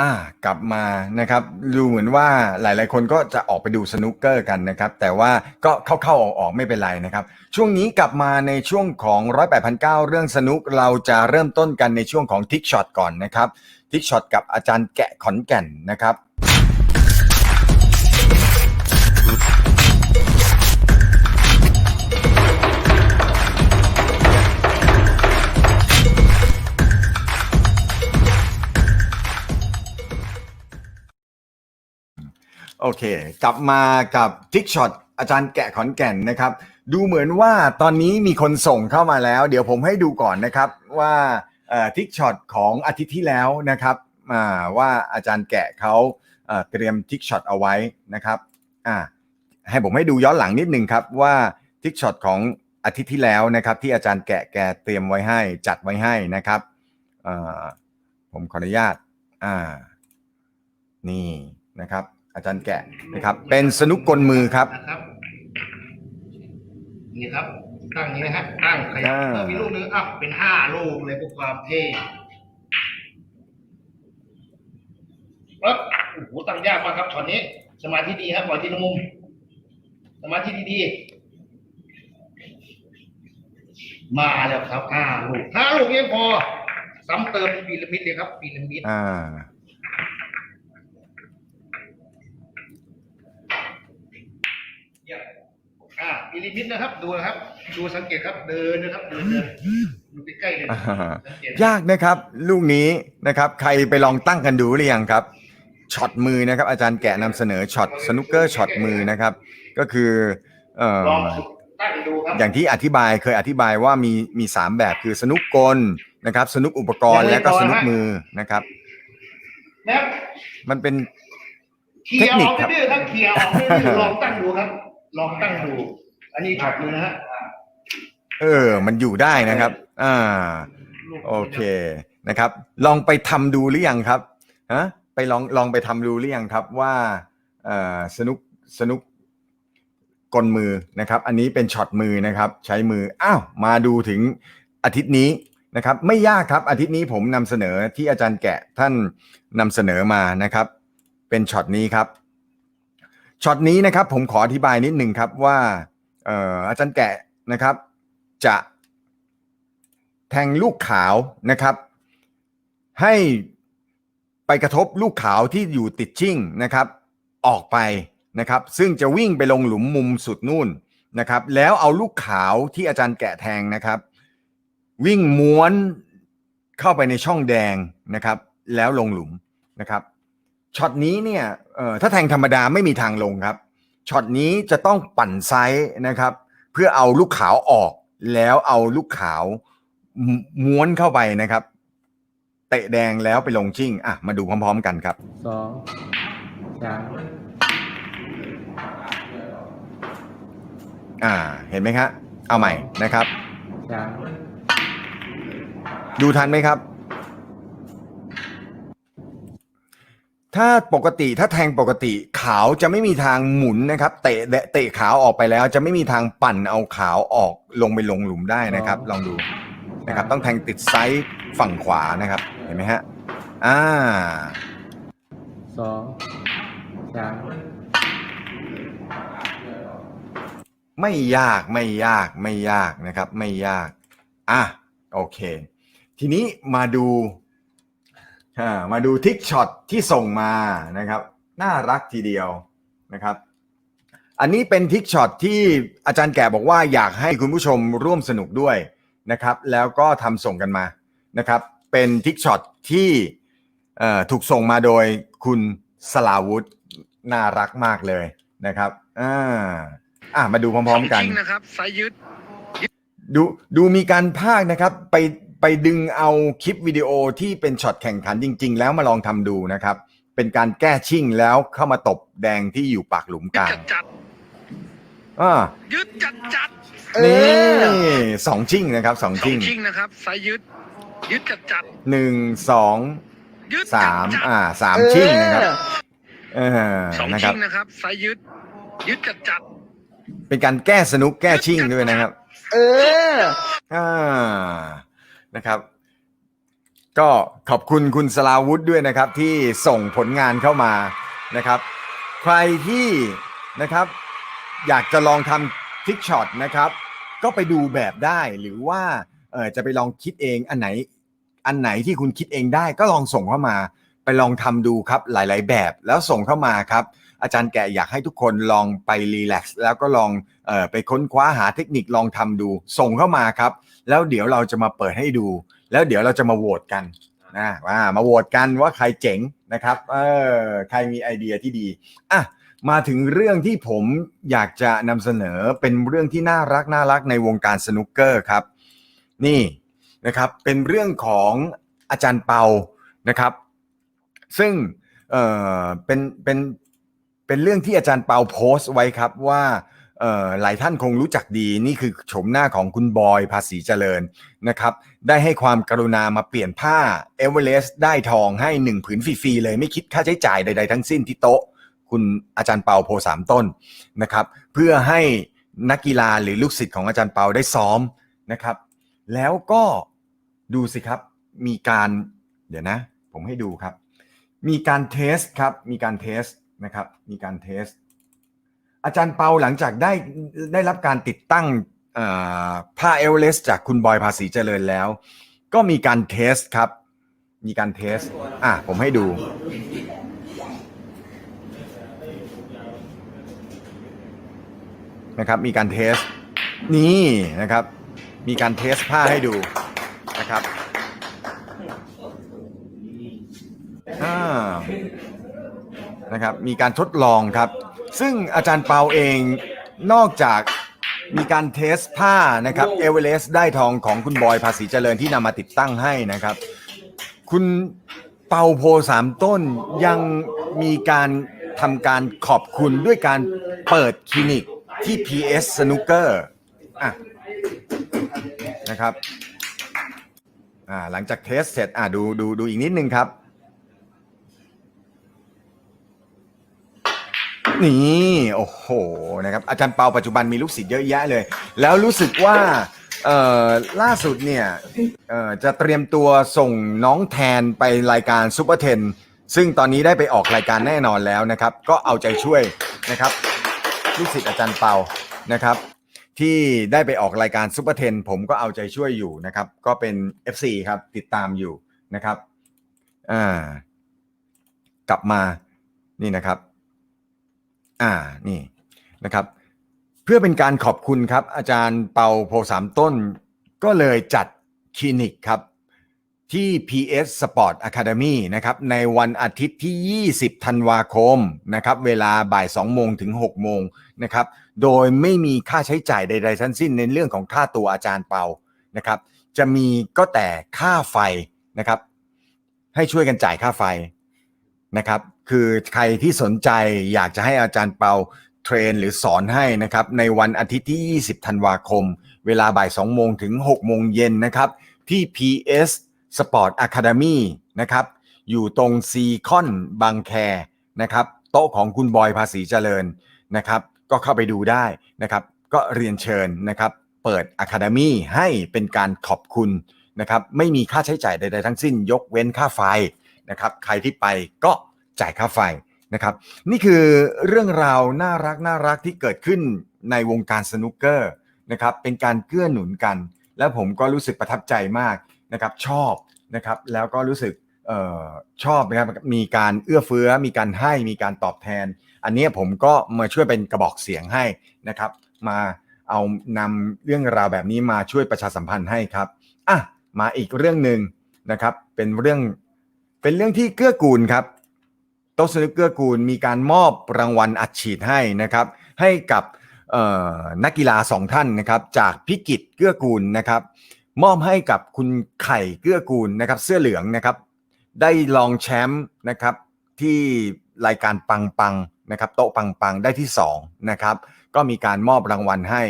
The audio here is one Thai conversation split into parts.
อ่ากลับมานะครับดูเหมือนว่าหลาย ๆ คนก็จะออกไปดูสนุกเกอร์กันนะครับ แต่ว่าก็เข้าๆออกๆไม่เป็นไรนะครับ ช่วงนี้กลับมาในช่วงของร้อยแปดพันเก้าเรื่องสนุกเราจะเริ่มต้นกันในช่วงของทิกช็อตก่อนนะครับทิกช็อตกับอาจารย์แกะขอนแก่นนะครับ โอเค กลับมากับทิกช็อตอาจารย์แกะขอนแก่นนะครับ ดูเหมือนว่าตอนนี้มีคนส่งเข้ามาแล้ว เดี๋ยวผมให้ดูก่อนนะครับว่าทิกช็อตของอาทิตย์ที่แล้วนะครับว่าอาจารย์แกะเขาเตรียมทิกช็อตเอาไว้นะครับให้ผมให้ดูย้อนหลังนิดนึงครับว่าทิกช็อตของอาทิตย์ที่แล้วนะครับที่อาจารย์แกะแกเตรียมไว้ให้จัดไว้ให้นะครับผมขออนุญาตอ่านี่นะครับ อาจารย์แกะนะครับ เป็นสนุกกลมือครับ นะครับ นี่ครับ ตั้งอย่างนี้นะฮะตั้งขยับอ่าเออมีลูกนึงอะเป็นห้าลูกเลยเพื่อความเท่ปั๊บโอ้โหตั้งยากมากครับช็อตนี้ สมาธิดีครับปล่อยทีละมุม สมาธิดีๆมาแล้วครับห้าลูกห้าลูกยังพอซ้ำเติมปีระมิดเลยครับปีระมิด อ่า อ่าปีระมิดนะครับ ดูนะครับ ดูสังเกตครับ เดินนะครับ เดินเดินดูใกล้ๆเลยอ่าสังเกตยากนะครับ ลูกนี้นะครับ ใครไปลองตั้งกันดูหรือยังครับช็อตมือนะครับ อาจารย์แกะนำเสนอช็อตสนุกเกอร์ช็อตมือนะครับ ก็คือเอ่อลองตั้งดูครับอย่างที่อธิบายเคยอธิบายว่ามีมีสามแบบคือสนุกกลนะครับ สนุกอุปกรณ์และก็สนุกมือนะครับแล้วมันเป็น เคลียร์ออกเทคนิคครับดื้อๆครับเคลียร์ออกดื้อๆลองตั้งดูครับ ลองตั้งดู อันนี้ช็อตมือนะฮะเออ มันอยู่ได้นะครับ อ่า โอเคนะครับ ลองไปทำดูหรือยังครับฮะไปลองลองไปทำดูหรือยังครับว่าเอ่อสนุกสนุกกลมือนะครับ อันนี้เป็นช็อตมือนะครับ ใช้มืออ้าวมาดูถึงอาทิตย์นี้นะครับ ไม่ยากครับอาทิตย์นี้ผมนำเสนอที่อาจารย์แกะท่านนำเสนอมานะครับ เป็นช็อตนี้ครับช็อตนี้นะครับผมขออธิบายนิดหนึ่งครับว่า อาจารย์แกะนะครับ จะแทงลูกขาวนะครับ ให้ไปกระทบลูกขาวที่อยู่ติดชิ่งนะครับ ออกไปนะครับ ซึ่งจะวิ่งไปลงหลุมมุมสุดนู่นนะครับ แล้วเอาลูกขาวที่อาจารย์แกะแทงนะครับ วิ่งม้วนเข้าไปในช่องแดงนะครับ แล้วลงหลุมนะครับช็อตนี้เนี่ยถ้าแทงธรรมดาไม่มีทางลงครับ ช็อตนี้จะต้องปั่นไซส์นะครับ เพื่อเอาลูกขาวออกแล้วเอาลูกขาวม้วนเข้าไปนะครับ เตะแดงแล้วไปลงชิ่ง อะ มาดูพร้อมๆกันครับสองสามอ่า เห็นไหมครับเอาใหม่นะครับ ดูทันไหมครับ ถ้าปกติถ้าแทงปกติขาวจะไม่มีทางหมุนนะครับ เตะเตะขาวออกไปแล้ว จะไม่มีทางปั่นเอาขาวออกลงไปลงหลุมได้นะครับ ลองดูนะครับ ต้องแทงติดไซส์ฝั่งขวานะครับ เห็นไหมฮะอ่าสองสามไม่ยากไม่ยากไม่ยากนะครับ ไม่ยาก อะโอเค ทีนี้มาดูอ่า มาดูทิกช็อตที่ส่งมานะครับ น่ารักทีเดียวนะครับ อันนี้เป็นทิกช็อตที่อาจารย์แก่บอกว่าอยากให้คุณผู้ชมร่วมสนุกด้วยนะครับ แล้วก็ทำส่งกันมานะครับ เป็นทิกช็อตที่เอ่อถูกส่งมาโดยคุณสลาวุธน่ารักมากเลยนะครับอ่าอะมาดูพร้อมๆกันจริงนะครับสายยึดดูดูมีการพากย์นะครับ ไป ไปดึงเอาคลิปวิดีโอที่เป็นช็อตแข่งขันจริง ๆ แล้วมาลองทำดูนะครับ เป็นการแก้ชิ่งแล้วเข้ามาตบแดงที่อยู่ปากหลุมกลางจัดจัดอ่ายึดจัดจัดนี่สองชิ่งนะครับสองสอชิ่งงชิงนะครับสายยึด ยึดจัดจัดหนึ่งสองยึดสาจัดมจัดอ่าสามชิ่งนะครับ เออสองนะคชิรับงนะครับสายยึด ยึดจัดจัดเป็นการแก้สนุกแก้ชิ่งด้วยนะครับ เออ อ่า นะครับ ก็ขอบคุณคุณสลาวุธด้วยนะครับที่ส่งผลงานเข้ามานะครับ ใครที่นะครับอยากจะลองทำทิกช็อตนะครับ ก็ไปดูแบบได้หรือว่าเออจะไปลองคิดเองอันไหนอันไหนที่คุณคิดเองได้ก็ลองส่งเข้ามา ไปลองทำดูครับหลาย ๆ แบบแล้วส่งเข้ามาครับ อาจารย์แกอยากให้ทุกคนลองไปรีแลกซ์แล้วก็ลองออไปค้นคว้าหาเทคนิคลองทำดู ส่งเข้ามาครับ แล้วเดี๋ยวเราจะมาเปิดให้ดู แล้วเดี๋ยวเราจะมาโหวตกันนะว่ามาโหวตกันว่าใครเจ๋งนะครับเออใครมีไอเดียที่ดีอะมาถึงเรื่องที่ผมอยากจะนำเสนอเป็นเรื่องที่น่ารักน่ารักในวงการสนุกเกอร์ครับ นี่นะครับเป็นเรื่องของอาจารย์เปานะครับ ซึ่งเออเป็นเป็น เป็นเรื่องที่อาจารย์เปาโพสต์ไว้ครับว่าหลายท่านคงรู้จักดีนี่คือโฉมหน้าของคุณบอยภาษีเจริญนะครับ ได้ให้ความกรุณามาเปลี่ยนผ้าเอเวอเรสต์ได้ทองให้หนึ่งผืนฟรีๆเลยไม่คิดค่าใช้จ่ายใดๆทั้งสิ้นที่โต๊ะ คุณอาจารย์เปาโพสามต้นนะครับ เพื่อให้นักกีฬาหรือลูกศิษย์ของอาจารย์เปาได้ซ้อมนะครับ แล้วก็ดูสิครับมีการเดี๋ยวนะ ผมให้ดูครับ มีการเทสครับมีการเทส นะครับมีการเทส อาจารย์เปาหลังจากได้ได้รับการติดตั้งผ้าเอเวอเรสจากคุณบอยภาษีเจริญแล้ว ก็มีการเทสครับ มีการเทส อะ ผมให้ดู นะครับ มีการเทส นี่นะครับ มีการเทสผ้าให้ดูนะครับ อ่า นะครับมีการทดลองครับ ซึ่งอาจารย์เปาเองนอกจากมีการเทสผ้านะครับเอเวอเรสต์ได้ทองของคุณบอยภาษีเจริญที่นำมาติดตั้งให้นะครับ คุณเปาโพสามต้นยังมีการทำการขอบคุณด้วยการเปิดคลินิกที่ PS Snooker อะนะครับอ่าหลังจากเทสเสร็จอะดูดูดูอีกนิดนึงครับ นี่โอ้โหนะครับอาจารย์เปาปัจจุบันมีลูกศิษย์เยอะแยะเลย แล้วรู้สึกว่าเอ่อล่าสุดเนี่ยเอ่อจะเตรียมตัวส่งน้องแทนไปรายการซูเปอร์เทนซึ่งตอนนี้ได้ไปออกรายการแน่นอนแล้วนะครับ ก็เอาใจช่วยนะครับ ลูกศิษย์อาจารย์เปานะครับ ที่ได้ไปออกรายการซูเปอร์เทนผมก็เอาใจช่วยอยู่นะครับ ก็เป็น FC ครับติดตามอยู่นะครับอ่ากลับมานี่นะครับ อ่านี่นะครับ เพื่อเป็นการขอบคุณครับ อาจารย์เปาโพสามต้น ก็เลยจัดคลินิกครับ ที่ PS Sport Academy นะครับในวันอาทิตย์ที่ 20 ธันวาคมนะครับเวลาบ่าย 2 โมงถึง 6 โมงนะครับโดยไม่มีค่าใช้จ่ายใด ๆ ทั้งสิ้นในเรื่องของค่าตัวอาจารย์เปานะครับจะมีก็แต่ค่าไฟนะครับให้ช่วยกันจ่ายค่าไฟ นะครับ คือใครที่สนใจอยากจะให้อาจารย์เปาเทรนหรือสอนให้นะครับในวันอาทิตย์ที่ 20 ธันวาคม เวลาบ่าย 2 โมงถึง 6 โมงเย็นนะครับ ที่ PS Sport Academy นะครับ อยู่ตรงซีคอนบางแคนะครับ โต๊ะของคุณบอยภาษีเจริญนะครับ ก็เข้าไปดูได้นะครับ ก็เรียนเชิญนะครับ เปิด Academy ให้เป็นการขอบคุณนะครับ ไม่มีค่าใช้จ่ายใด ๆ ทั้งสิ้นยกเว้นค่าไฟ นะครับ ใครที่ไปก็จ่ายค่าไฟนะครับ นี่คือเรื่องราวน่ารักน่ารักที่เกิดขึ้นในวงการสนุกเกอร์นะครับ เป็นการเกื้อหนุนกัน แล้วผมก็รู้สึกประทับใจมากนะครับ ชอบนะครับ แล้วก็รู้สึกออชอบนะครับมีการเอื้อเฟื้อ มีการให้มีการตอบแทน อันนี้ผมก็มาช่วยเป็นกระบอกเสียงให้นะครับ มาเอานำเรื่องราวแบบนี้มาช่วยประชาสัมพันธ์ให้ครับอะมาอีกเรื่องหนึ่งนะครับ เป็นเรื่อง เป็นเรื่องที่เกื้อกูลครับโต๊ะสนุกเกื้อกูลมีการมอบรางวัลอัดฉีดให้นะครับ ให้กับนักกีฬาสองท่านนะครับ จากพิกิจเกื้อกูลนะครับ มอบให้กับคุณไข่เกื้อกูลนะครับ เสื้อเหลืองนะครับ ได้รองแชมป์นะครับที่รายการปังปังนะครับ โต๊ะปังปังได้ที่สองนะครับ ก็มีการมอบรางวัลให้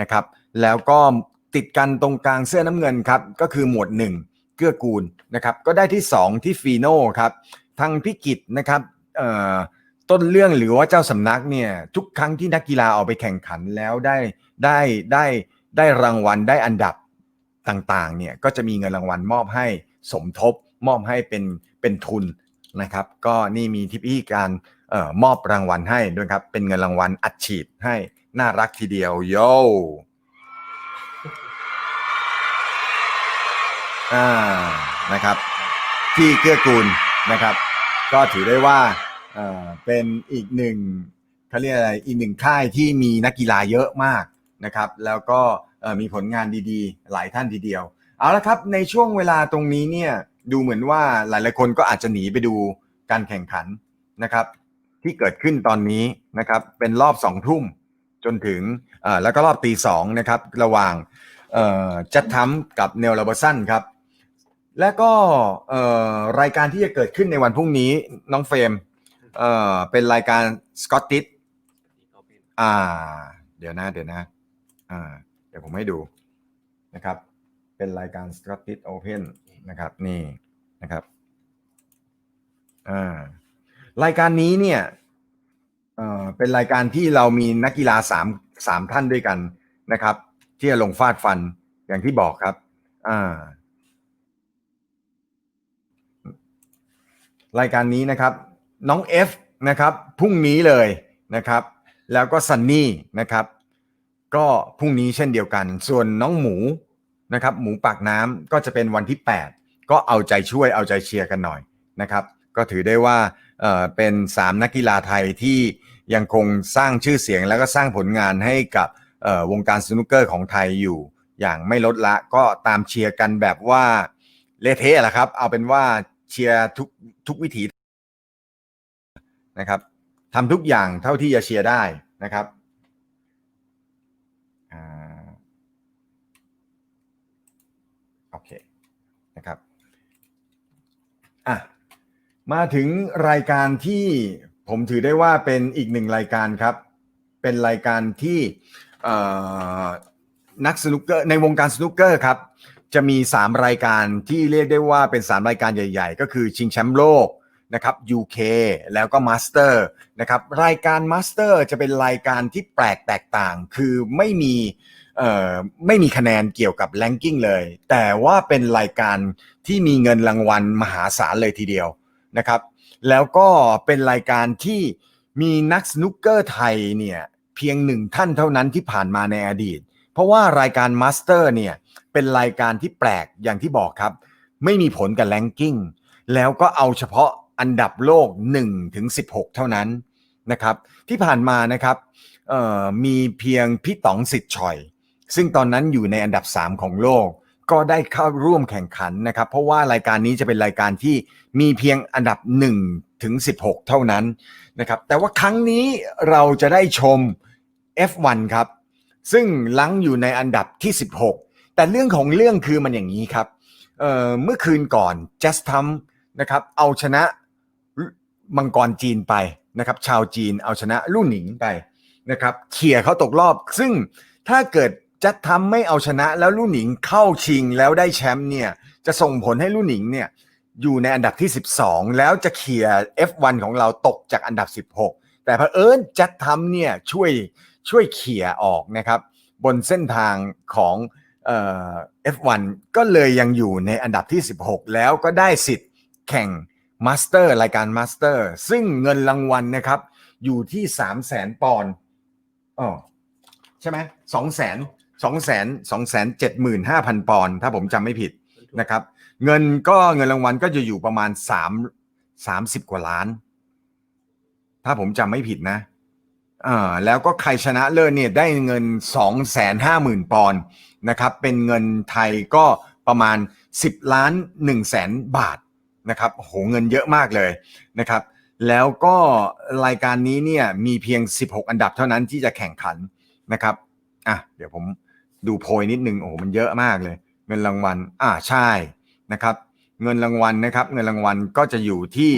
นะครับ แล้วก็ติดกันตรงกลางเสื้อน้ำเงินครับ ก็คือหมวดหนึ่ง เกื้อกูลนะครับก็ได้ที่สองที่ฟีโน่ครับทางพิกิจนะครับต้นเรื่องหรือว่าเจ้าสำนักเนี่ยทุกครั้งที่นักกีฬาออกไปแข่งขันแล้วได้ได้ได้ได้รางวัลได้อันดับต่างๆเนี่ยก็จะมีเงินรางวัลมอบให้สมทบมอบให้เป็นเป็นทุนนะครับ ก็นี่มีทิปอี้การออมอบรางวัลให้ด้วยครับเป็นเงินรางวัลอัดฉีดให้น่ารักทีเดียวโย อ่านะครับ ที่เกื้อกูลนะครับ ก็ถือได้ว่าเอ่อเป็นอีกหนึ่งเขาเรียกอะไรอีกหนึ่งค่ายที่มีนักกีฬาเยอะมากนะครับ แล้วก็มีผลงานดีๆ หลายท่านทีเดียว เอาละครับในช่วงเวลาตรงนี้เนี่ยดูเหมือนว่าหลายๆคนก็อาจจะหนีไปดูการแข่งขันนะครับ ที่เกิดขึ้นตอนนี้นะครับเป็นรอบสองทุ่มจนถึงแล้วก็รอบตีสองนะครับระหว่างจัดทัมกับเนลลาบสันครับ และก็รายการที่จะเกิดขึ้นในวันพรุ่งนี้น้องเฟรมเอ่อเป็นรายการสกอตติสอ่า เดี๋ยวนะ เดี๋ยวนะ อ่า เดี๋ยวผมให้ดูนะครับ เป็นรายการ Scottish Open นะครับ นี่นะครับอ่ารายการนี้เนี่ยเอ่อเป็นรายการที่เรามีนักกีฬาสามสามท่านด้วยกันนะครับ ที่จะลงฟาดฟันอย่างที่บอกครับ อ่า รายการนี้นะครับน้อง F นะครับพรุ่งนี้เลยนะครับ แล้วก็ซันนี่นะครับก็พรุ่งนี้เช่นเดียวกัน ส่วนน้องหมูนะครับหมูปากน้ำก็จะเป็นวันที่ 8 ก็เอาใจช่วยเอาใจเชียร์กันหน่อยนะครับก็ถือได้ว่าเอ่อเป็น 3 นักกีฬาไทยที่ยังคงสร้างชื่อเสียงแล้วก็สร้างผลงานให้กับวงการสนุกเกอร์ของไทยอยู่ อย่างไม่ลดละก็ตามเชียร์กันแบบว่าเละเทะแหละครับ เอาเป็นว่า เชียร์ทุกทุกวิถีนะครับทำทุกอย่างเท่าที่จะเชียร์ได้นะครับอ่าโอเคนะครับอะมาถึงรายการที่ผมถือได้ว่าเป็นอีกหนึ่งรายการครับ เป็นรายการที่เอ่อนักสนุกเกอร์ในวงการสนุกเกอร์ครับ จะมี 3 รายการที่เรียกได้ว่าเป็น 3 รายการใหญ่ ๆ ก็คือชิงแชมป์โลกนะครับ UK แล้วก็มาสเตอร์นะครับรายการมาสเตอร์จะเป็นรายการที่แปลกแตกต่าง คือไม่มีเอ่อไม่มีคะแนนเกี่ยวกับแลนกิ้งเลย แต่ว่าเป็นรายการที่มีเงินรางวัลมหาศาลเลยทีเดียวนะครับ แล้วก็เป็นรายการที่มีนักสนุกเกอร์ไทยเนี่ยเพียงหนึ่งท่านเท่านั้นที่ผ่านมาในอดีต เพราะว่ารายการมาสเตอร์เนี่ยเป็นรายการที่แปลกอย่างที่บอกครับ ไม่มีผลกับแลนกิ้งแล้วก็เอาเฉพาะอันดับโลก1ถึง16 เท่านั้นนะครับ ที่ผ่านมานะครับมีเพียงพี่ต๋องสิทธิ์ชอย ซึ่งตอนนั้นอยู่ในอันดับ 3 ของโลก ก็ได้เข้าร่วมแข่งขันนะครับ เพราะว่ารายการนี้จะเป็นรายการที่มีเพียงอันดับ1ถึง16 เท่านั้นนะครับ แต่ว่าครั้งนี้เราจะได้ชม F1 ครับ ซึ่งลังอยู่ในอันดับที่ 16 แต่เรื่องของเรื่องคือมันอย่างนี้ครับเเมื่อคืนก่อนจัสทัมนะครับเอาชนะมังกรจีนไปนะครับชาวจีนเอาชนะลู่หนิงไปนะครับเขี่ยเขาตกรอบ ซึ่งถ้าเกิดจัดทำไม่เอาชนะแล้วลู่หนิงเข้าชิงแล้วได้แชมป์เนี่ยจะส่งผลให้ลู่หนิงเนี่ยอยู่ในอันดับที่ 12 แล้วจะเขี่ย F1 ของเราตกจากอันดับ 16 แต่เผอิญจัดทำเนี่ยช่วย ช่วยเขี่ยออกนะครับ บนเส้นทางของเอ่อ F1 ก็เลยยังอยู่ในอันดับที่ 16 แล้วก็ได้สิทธิ์แข่งมาสเตอร์รายการมาสเตอร์ซึ่งเงินรางวัลนะครับ อยู่ที่3 0 0แสนปอนด์อ๋อใช่ไหมสองแสนสองแสนสองแสนเจ็ดหมื่นห้าพันปอนด์ถ้าผมจำไม่ผิดนะครับ เงินก็เงินรางวัลก็จะอยู่ประมาณสามสามสิบกว่าล้าน ถ้าผมจำไม่ผิดนะ อ่าแล้วก็ใครชนะเลิศเนี่ยได้เงินสองแสนห้าหมื่นปอนด์นะครับเป็นเงินไทยก็ประมาณสิบล้านหนึ่งแสนบาทนะครับโอ้โหเงินเยอะมากเลยนะครับแล้วก็รายการนี้เนี่ยมีเพียง 16 อันดับเท่านั้นที่จะแข่งขันนะครับอะเดี๋ยวผมดูโพยนิดนึงโอ้โหมันเยอะมากเลย เงินรางวัลอ่าใช่นะครับเงินรางวัลนะครับเงินรางวัลก็จะอยู่ที่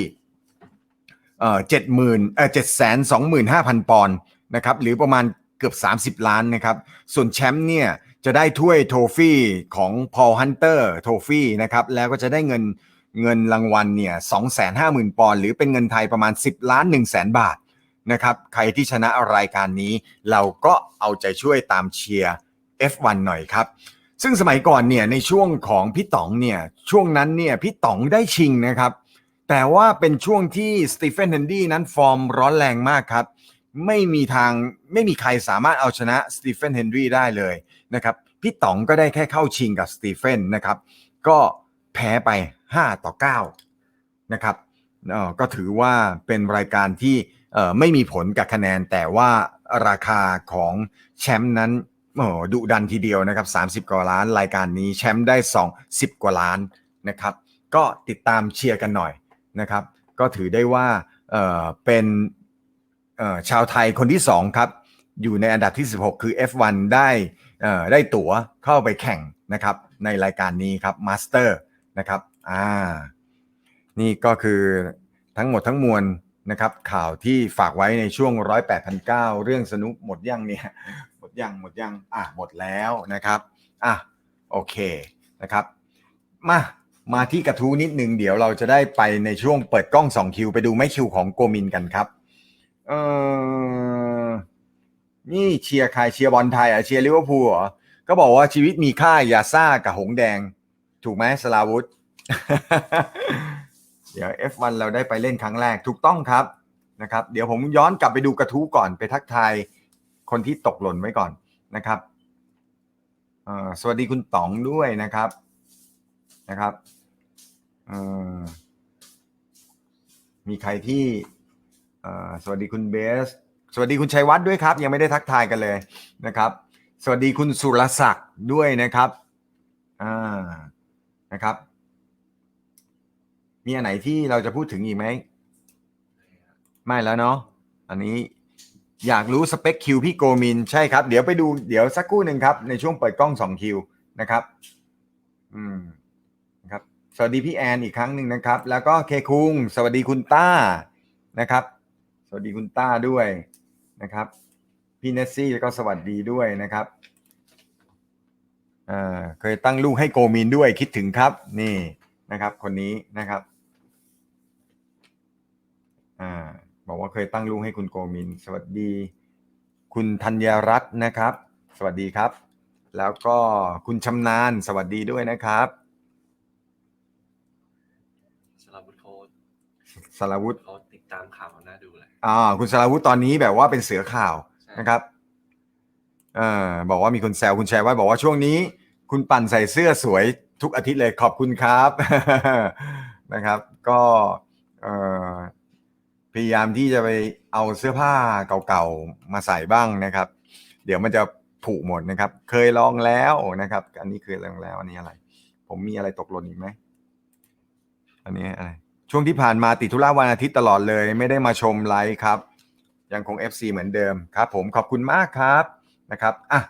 เออเจ็ดหมื่นเออเจ็ดแสนสองหมื่นห้าพันปอนด์นะครับหรือประมาณเกือบ 30 ล้านนะครับส่วนแชมป์เนี่ยจะได้ถ้วยโทฟี่ของพอลฮันเตอร์โทฟี่นะครับแล้วก็จะได้เงินเงินรางวัลเนี่ยสองแสนห้าหมื่นปอนด์หรือเป็นเงินไทยประมาณ 10 ล้าน1แสนบาทนะครับใครที่ชนะรายการนี้ เราก็เอาใจช่วยตามเชียร์ F1 หน่อยครับซึ่งสมัยก่อนเนี่ยในช่วงของพี่ต๋องเนี่ยช่วงนั้นเนี่ยพี่ต๋องได้ชิงนะครับ แต่ว่าเป็นช่วงที่สตีเฟนเฮนดี้นั้นฟอร์มร้อนแรงมากครับ ไม่มีทางไม่มีใครสามารถเอาชนะสตีเฟนเฮนรี่ได้เลยนะครับพี่ต๋องก็ได้แค่เข้าชิงกับสตีเฟนนะครับ ก็แพ้ไป 5 ต่อ 9 นะครับอ่อก็ถือว่าเป็นรายการที่ไม่มีผลกับคะแนน แต่ว่าราคาของแชมป์นั้นอ้โหดุดันทีเดียวนะครับ 30 กว่าล้านรายการนี้แชมป์ได้ 2 10 กว่าล้านนะครับ ก็ติดตามเชียร์กันหน่อย นะครับ ก็ถือได้ว่าเเป็นชาวไทยคนที่ 2 ครับ อยู่ในอันดับที่ 16 คือ F1 ได้ได้ตั๋วเข้าไปแข่งนะครับในรายการนี้ครับมาสเตอร์นะครับอ่านี่ก็คือทั้งหมดทั้งมวลนะครับข่าวที่ฝากไว้ในช่วงร้อยแปดพันเก้าเรื่องสนุกหมดยังเนี่ยหมดยังหมดยังอะหมดแล้วนะครับอะโอเคนะครับมา มาที่กระทู้นิดนึงเดี๋ยวเราจะได้ไปในช่วงเปิดกล้อง2คิว ไปดูไม่คิวของโกมินกันครับ เออนี่เชียร์ใครเชียร์บอลไทยอะเชียร์ลิเวอร์พูลเหรอก็บอกว่าชีวิตมีค่าอย่าซ่ากับหงแดง ถูกไหมสลาวุธ เดี๋ยว F1 เราได้ไปเล่นครั้งแรกถูกต้องครับนะครับ เดี๋ยวผมย้อนกลับไปดูกระทู้ก่อนไปทักทายคนที่ตกหล่นไว้ก่อนนะครับสวัสดีคุณต๋องด้วยนะครับ นะครับมีใครที่สวัสดีคุณเบส สวัสดีคุณชัยวัฒน์ด้วยครับ ยังไม่ได้ทักทายกันเลยนะครับ สวัสดีคุณสุรศักดิ์ด้วยนะครับอ่านะครับ มีอันไหนที่เราจะพูดถึงอีกไหมไม่แล้วเนาะอันนี้อยากรู้สเปคคิวพี่โกมินใช่ครับ เดี๋ยวไปดูเดี๋ยวสักครู่หนึ่งครับ ในช่วงเปิดกล้องสองคิวนะครับ อืม สวัสดีพี่แอนอีกครั้งหนึ่งนะครับ แล้วก็เคคุงสวัสดีคุณต้านะครับ สวัสดีคุณต้าด้วยนะครับพี่เนสซี่แล้วก็สวัสดีด้วยนะครับเคยตั้งลูกให้โกมินด้วยคิดถึงครับ นี่นะครับ คนนี้นะครับอบอกว่าเคยตั้งลูกให้คุณโกมิน สวัสดี คุณธัญรัตน์นะครับ สวัสดีครับ แล้วก็คุณชำนาญสวัสดีด้วยนะครับ สลาวุธเขา สารวุฒิเขาติดตามข่าวน่าดูเลยอ่าคุณสารวุฒิตอนนี้แบบว่าเป็นเสือข่าวใช่นะครับเอ่อบอกว่ามีคนแซวคุณแชร์ไว้บอกว่าช่วงนี้ คุณปั่นใส่เสื้อสวยทุกอาทิตย์เลยขอบคุณครับนะครับ ก็เอ่อพยายามที่จะไปเอาเสื้อผ้าเก่าๆมาใส่บ้างนะครับ เดี๋ยวมันจะผุหมดนะครับ เคยลองแล้วนะครับ อันนี้เคยลองแล้วอันนี้อะไร ผมมีอะไรตกหล่นอีกไหมอันนี้อะไร ช่วงที่ผ่านมาติดธุระวันอาทิตย์ตลอดเลย ไม่ได้มาชมไลฟ์ครับ ยังคง FC เหมือนเดิมครับ ผมขอบคุณมากครับนะครับอะ